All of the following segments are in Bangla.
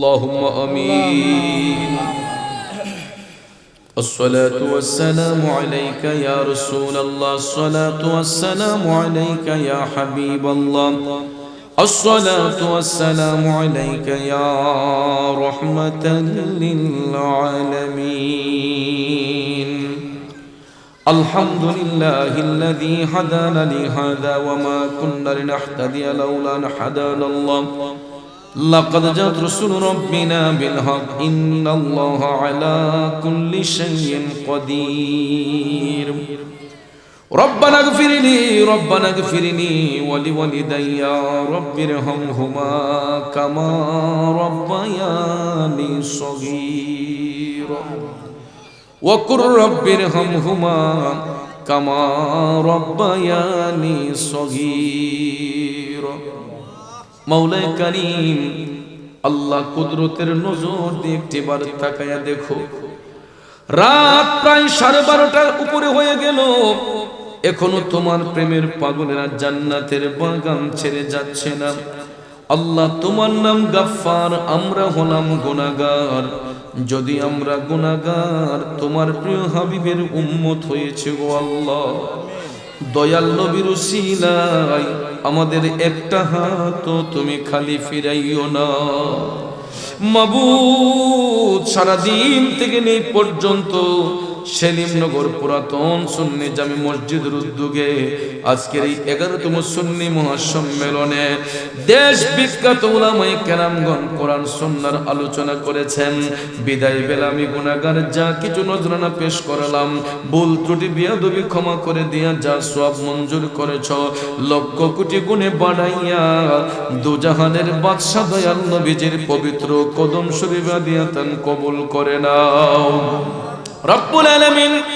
اللهم آمين. الصلاة والسلام عليك يا رسول الله. الصلاة والسلام عليك يا حبيب الله. الصلاة والسلام عليك يا رحمة للعالمين. الحمد لله الذي هدانا لهذا وما كنا لنهتدي لولا أن هدانا الله. لقد جاءت رسل ربنا بالحق إن الله على كل شيء قدير ربنا اغفر لي ربنا اغفر لي ولوالدي يا رب ارحمهما كما ربياني صغيرا وقل رب ارحمهما كما ربياني صغيرا মৌলাই করিম, আল্লাহ কুদরতের নজর দিয়ে একটিবার তাকায়া দেখো। রাত প্রায় সাড়ে বারোটার উপরে হয়ে গেল। এখনও তোমার প্রেমের পাগলেরা জান্নাতের বাগান ছেড়ে যাচ্ছে না। আল্লাহ তোমার নাম গাফফার, আমরা হলাম গুনাগার যদি আমরা গুনাগার তোমার প্রিয় হাবিবের উম্মত হয়েছে গো আল্লাহ। দয়াল নবীর উসিলাই আমাদের একটা হাত তুমি খালি ফিরাইও না। মাবুদ সারাদিন থেকে নেই পর্যন্ত সেলিমনগর পুরাতন সুন্নি জামি মসজিদের উদ্যোগে আজকের এই এগারোতম সুন্নি মহাসম্মেলনে দেশ বিখ্যাত ওলামাই কেরামগণ কোরআন সন্ন্যার আলোচনা করেছেন। বিদায় বেলা আমি গুণাগার যা কিছু নজরানা পেশ করলাম, ভুল ত্রুটি, বিয়াদবি ক্ষমা করে দিয়া যা সব মঞ্জুর করেছ, লক্ষ কোটি গুণে বাড়াইয়া দুজাহানের বাদশাহ দয়াল নবীজির পবিত্র কদম শরীফা দিয়া তান কবুল করে নাও। রব্বুল আলামিন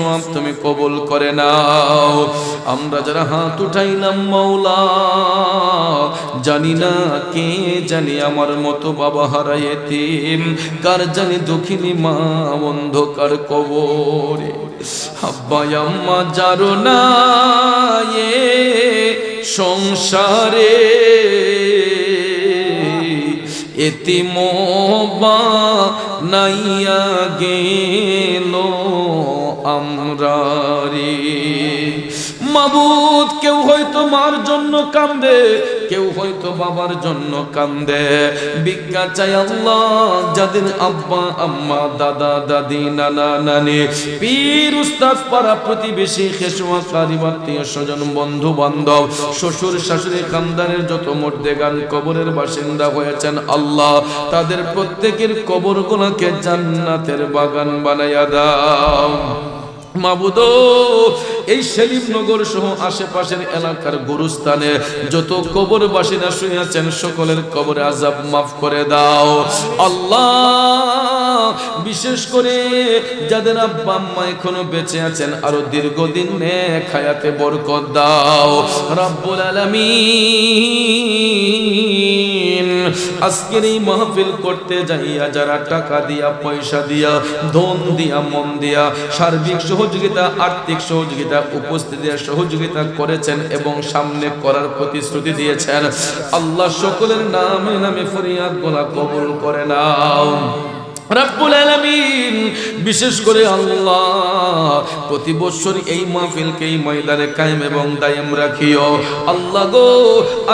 সোয়াব তুমি কবুল করে নাও। আমরা যারা হাত উঠাইলাম মাওলা, জানি না কে জানি আমার মতো বাবা হারাই এতিম। কার জানি দক্ষিণী মা অন্ধকার কবরে। আব্বা, আম্মা যারো না সংসারে। এতিমবা নাইয়া গেল আমরা রে মাবুদ কেউ হয়তো মার জন্য কান্দে। কেউ হয়তো বাবার জন্য কান্দে। ভিক্ষা চাই আল্লাহ, যাদের আব্বা, আম্মা, দাদা, দাদি, নানা, নানি, পীর, উস্তাদ, পাড়া প্রতিবেশী, খেসুয়া কারিব আত্মীয় স্বজন বন্ধু বান্ধব শ্বশুর, শাশুড়ি, খানদানের যত মধ্যে গান কবরের বাসিন্দা হয়েছেন আল্লাহ, তাদের প্রত্যেকের কবর গুলাকে জান্নাতের বাগান বানাইয়া দাও। মাবুদ এই সেলিমনগর সহ আশেপাশের এলাকার গুরুস্থানে যত কবর বাসীরা শুয়েছেন সকলের কবরে আজাব মাফ করে দাও। আল্লাহ, বিশেষ করে যাদের আব্বা আম্মা এখনও বেঁচে আছেন, আরও দীর্ঘদিন হায়াতে বরকত দাও। রব্বুল আলামিন, আজকের এই মাহফিল করতে যাইয়া যারা টাকা দিয়া, পয়সা দিয়া, ধন দিয়া, মন দিয়া, সার্বিক সহযোগিতা, আর্থিক সহযোগিতা উপস্থিতি সহযোগিতা করেছেন এবং সামনে করার প্রতিশ্রুতি দিয়েছেন। আল্লাহ সকলের নামে নামে ফরিয়াদ গোলা কবুল করে নাও। রাব্বুল আলামিন, বিশেষ করে আল্লাহ, প্রতি বছর এই মাহফিলকে এই ময়দানে কায়েম এবং দায়েম রাখিও। আল্লাহ গো,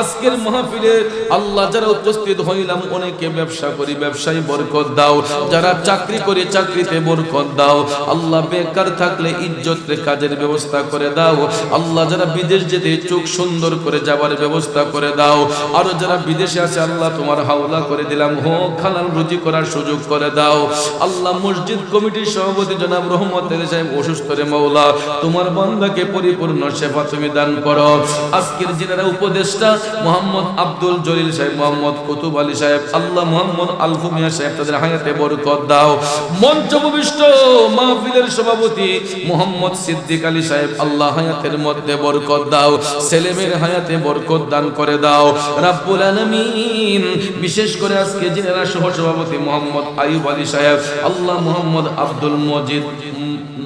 আজকের মাহফিলে আল্লাহ যারা উপস্থিত হইলাম, অনেকে ব্যবসা করি, ব্যবসায় বরকত দাও। যারা চাকরি করে, চাকরিতে বরকত দাও। আল্লাহ বেকার থাকলে ইজ্জত কাজের ব্যবস্থা করে দাও। আল্লাহ যারা বিদেশ যেতে চোখ সুন্দর করে যাবার ব্যবস্থা করে দাও। আরও যারা বিদেশে আছে, আল্লাহ তোমার হাওলা করে দিলাম। হোক খালাল রুজি করার সুযোগ করে দাও। দাও। আল্লাহ মসজিদ কমিটির সভাপতি জনাব রহমত অসুস্থ রে মৌলা তোমার বান্দাকে পরিপূর্ণ সেবা তুমি দান করো। আজকের যিনারা উপদেষ্টা, মোহাম্মদ আব্দুল জলিল সাহেব, মোহাম্মদ কুতুব আলী সাহেব, আল্লাহ মোহাম্মদ আলফু মিয়া সাহেব, তাদের হায়াতে বরকত দাও। মঞ্চ ভূমিষ্ঠ মাহফিলের সভাপতি মোহাম্মদ সিদ্দিক আলী সাহেব, আল্লাহ হায়াতের মধ্যে বরকত দাও, ছেলেমেয়ের হায়াতে বরকত দান করে দাও। রাব্বুল আলামিন, বিশেষ করে আজকে জেলা সহ সভাপতি মোহাম্মদ আইয়ুব আলী সাহেব, আল্লাহ মোহাম্মদ আব্দুল মজিদ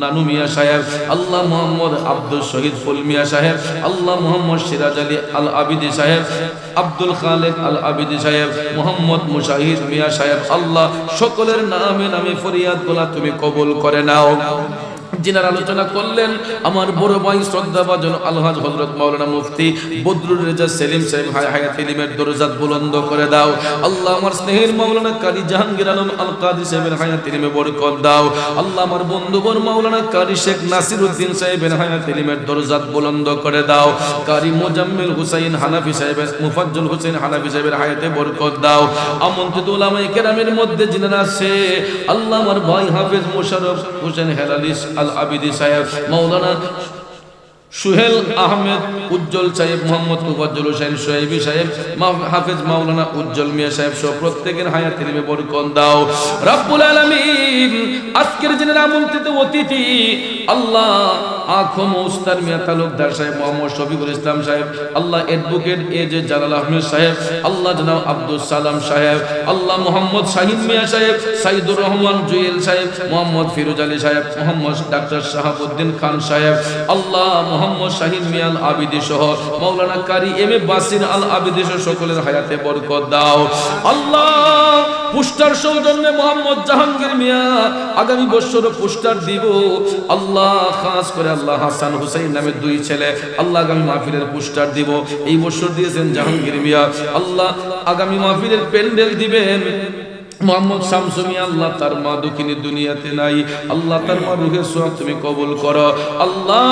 নানু মিয়া সাহেব, আল্লাহ মোহাম্মদ আব্দুল শহীদ ফুল মিয়া সাহেব, আল্লাহ মোহাম্মদ সিরাজ আলী আল আবিদি সাহেব, আব্দুল খালেক আল আবিদি সাহেব, মোহাম্মদ মুশাহিদ মিয়া সাহেব, আল্লাহ সকলের নামে নামে ফরিয়াদ গোলা তুমি কবুল করে নাও। যিনার আলোচনা করলেন, আমার বড় ভাই শ্রদ্ধাভাজন আলহাজ হজরত মাওলানা মুফতি বদরুল রেজা সেলিম সাহেব হায় হায়াত ইলিমের দরজাত বুলন্দ করে দাও। আল্লাহ আমার স্নেহের মাওলানা কারি জাহাঙ্গীর আলম আল কাদি সাহেবের হায়াত ইলিমে বরকত দাও। আল্লাহ আমার বন্ধুবর মাওলানা কারি শেখ নাসির উদ্দিন সাহেবের হায়াত ইলিমের দরজাত বুলন্দ করে দাও। কারি মোজাম্মেল হুসাইন হানাফি সাহেবের, মুফাজ্জল হোসেন হানাফি সাহেবের হায়াতে বরকত দাও। আমন্ত্রিত উলামায়ে কেরামের মধ্যে যিনারা আছে, আল্লাহ আমার ভাই হাফেজ মোশাররফ হোসেন হেলালিস আল আবিদি সাহেব, মৌলানা সুহেল আহমেদ, উজ্জ্বল সাহেব, মোহাম্মদ মুফাজ্জল হোসেন সোহেবি সাহেব হাফেজ মাওলানা উজ্জ্বল মিয়া সাহেব সহ প্রত্যেকের হায়াতের বরকত দাও। রাব্বুল আলামিন, আজকের দিনের আমন্ত্রিত অতিথি আল্লাহ আখম উস্তাদ মিয়া তালুকদার সাহেব মোহাম্মদ শফিকুল ইসলাম সাহেব, Allah advocate A J Jalal Ahmed সাহেব, আল্লাহ জনাব আব্দুল সালাম সাহেব, আল্লাহ মোহাম্মদ শাহিন মিয়া সাহেব, সাইদুর রহমান জুয়েল সাহেব, মোহাম্মদ ফিরোজ আলী সাহেব, মোহাম্মদ ডাক্তার শাহাবুদ্দিন খান সাহেব, আল্লাহ মোহাম্মদ শাহিন মিয়াল আবিদি সহ মৌলানা কারি এম এ বাসির আল আবিদি সহ সকলের হায়াতে বরকত দাও। আল্লাহ পুস্টার সৌজন্যে মোহাম্মদ জাহাঙ্গীর মিয়া আগামী বছর পুস্টার দিব। আল্লাহ খাস করে আল্লাহ হাসান হুসাইন নামে দুই ছেলে, আল্লাহ আগামী মাহফিলের পুস্টার দিব। এই বছর দিয়েছেন জাহাঙ্গীর মিয়া। আল্লাহ আগামী মাহফিলের প্যান্ডেল দিবেন। মোহাম্মদ শামসুমি, আল্লাহ তার মা দুঃখিনী দুনিয়াতে নাই। আল্লাহ তার মা রুহের সোহাগ তুমি কবুল করো। আল্লাহ,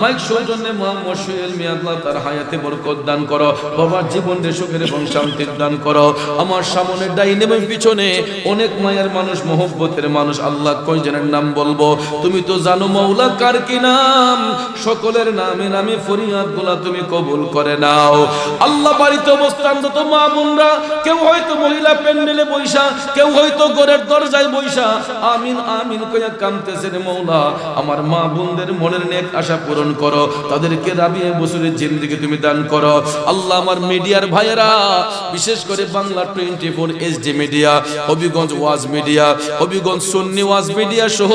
মাইক সৌজন্যে মোহাম্মদ সোহেল মি আল্লাহ তার হায়াতে বরকত দান করো। বাবার জীবনে সুখের এবং শান্তির দান করো। আমার সামনে ডাইন এবং পিছনে অনেক মায়ের মানুষ, মোহব্বতের মানুষ, আল্লাহ কয়জনের নাম বলব? তুমি তো জানো মৌলা কার কি নাম? সকলের নামে নামে ফরিয়াদগুলা তুমি কবুল করে নাও। আল্লাহ বাড়িতে অবস্থানরত মা বোনরা, কেউ হয়তো মহিলা প্যান্ডেলে বৈশা, কেউ হয়তো ঘরের দরজায় বৈশা, আমিন আমিন কইয়া কামতেছে রে মৌলা। আমার মা বোনদের মনের নেক আশা পূরণ করো, তাদেরকে রাবিয়ে বছরের জিন্দিগি তুমি দান করো। আল্লাহ আমার মিডিয়ার ভাইয়েরা, বিশেষ করে Bangla twenty four HD media, Habiganj ওয়াজ মিডিয়া, হবিগঞ্জ সুন্নি ওয়াজ মিডিয়া সহ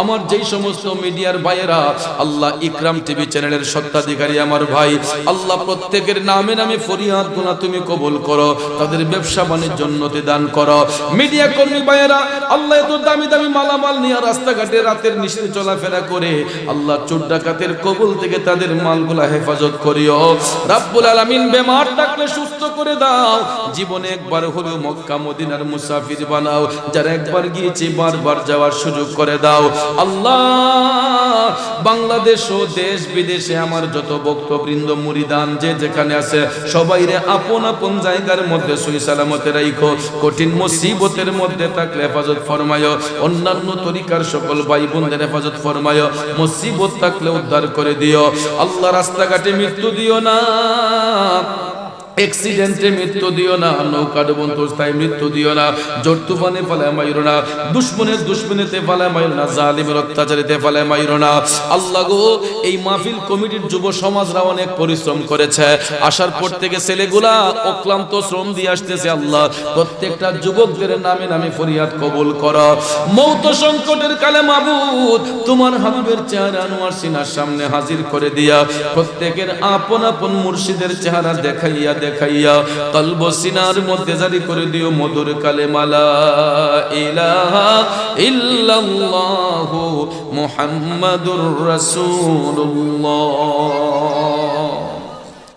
আমার যেই সমস্ত মিডিয়ার ভাইয়েরা, আল্লাহ ইকরাম টিভি চ্যানেলের সত্ত্বাধিকারী আমার ভাই, আল্লাহ প্রত্যেকের নামে নামে ফরিয়াদ গুনা তুমি কবুল করো, তাদের ব্যবসা বাণিজ্য উন্নতি দান করো। মিডিয়া কর্মী ভাইয়েরা, আল্লাহ এত দামি দামি মালামাল নিয়ে রাস্তাঘাটে রাতের নিশ্চিত চলাফেরা করে আল্লাহ চোর ডাকাতের কবল থেকে তাদের মালগুলা হেফাজত করিও। রাব্বুল আলামিন বেমার থাকলে সুস্থ করে দাও। জীবনে একবার হলেও মক্কা, মদিনার মুসাফির বানাও। যারা একবার গিয়েছে, বারবার যাওয়ার সুযোগ করে দাও। আল্লাহ, বাংলাদেশ ও দেশ বিদেশে আমার যত বক্তবৃন্দ মুরিদান, যে যেখানে আছে সবাই রে আপন আপন জায়গার মধ্যে সই সালামতে রাইখো। কঠিন মুসিবতের মধ্যে থাকলে হেফাজত ফরমায়। অন্যান্য তরিকার সকল ভাই বোনদের হেফাজত ফরমায়। মুসিবত থাকলে উদ্ধার করে দিও। আল্লাহ, রাস্তাঘাটে মৃত্যু দিও না। অ্যাক্সিডেন্টে মৃত্যু দিও না নৌকা ডুবন্তস্থায় মৃত্যু দিও না, জোর তুফানে ফালায় মাইরো না, দুশ্মনের দুশ্মনেতে ফালায় মাইরো না, জালিমের অত্যাচারিতে ফালায় মাইরো না। আল্লাহ গো, এই মাহফিল কমিটির যুব সমাজরা অনেক পরিশ্রম করেছে। আসার পর থেকে ছেলেগুলা অক্লান্ত শ্রম দিয়ে আসতেছে আল্লাহ, প্রত্যেকটা যুবকদের নামে নামে ফরিয়াদ কবুল কর। মৌত সংকটের কালে মাবুদ, তোমার হাবিবের চেহারা আনোয়ার সিনার সামনে হাজির করে দিয়া প্রত্যেকের আপন আপন মুর্শিদের চেহারা দেখাইয়া দেখাইয়া কলব সিনার মধ্যে জারি করে দিও মধুর কালে মালা। ইল্লাল্লাহু মুহাম্মাদুর রাসূলুল্লাহ।